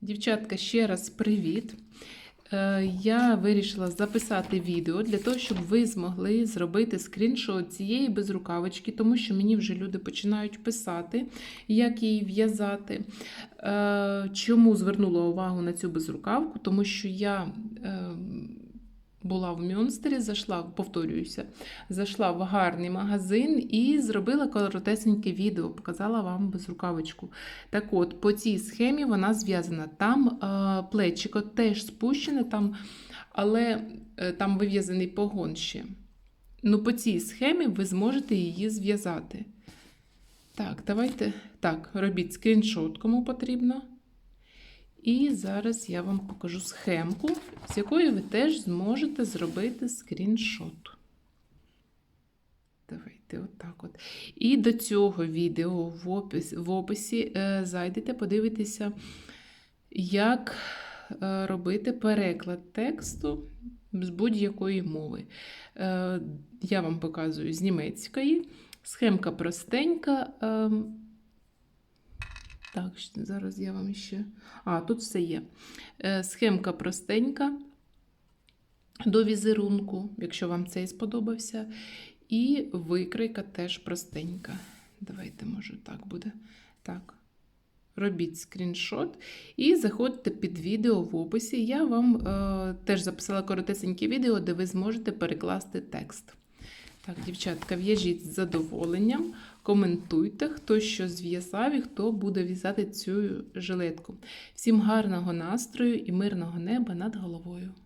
Дівчатка, ще раз привіт. Е, Я вирішила записати відео для того, щоб ви змогли зробити скріншот цієї безрукавочки, тому що мені вже люди починають писати, як її в'язати. Е, Чому звернула увагу на цю безрукавку? Тому що я е, була в Мюнстері, зайшла, повторююся, зайшла в гарний магазин і зробила коротесеньке відео, показала вам безрукавочку. Так от, по цій схемі вона зв'язана. Там е, плечико теж спущене, там, але е, там вив'язаний погон ще. Ну, по цій схемі ви зможете її зв'язати. Так, давайте так, робіть скріншот, кому потрібно. І зараз я вам покажу схемку, з якої ви теж зможете зробити скріншот. Давайте отак от. І до цього відео в описі, в описі е, зайдете, подивитеся, як е, робити переклад тексту з будь-якої мови. Е, я вам показую з німецької. Схемка простенька. Е, так, зараз я вам ще. А, тут все є. Е, Схемка простенька до візерунку, якщо вам цей сподобався. І викройка теж простенька. Давайте, може, так буде. Так. Робіть скріншот і заходьте під відео в описі. Я вам е, теж записала коротесеньке відео, де ви зможете перекласти текст. Так, дівчатка, в'яжіть з задоволенням, коментуйте, хто що зв'язав і хто буде в'язати цю жилетку. Всім гарного настрою і мирного неба над головою!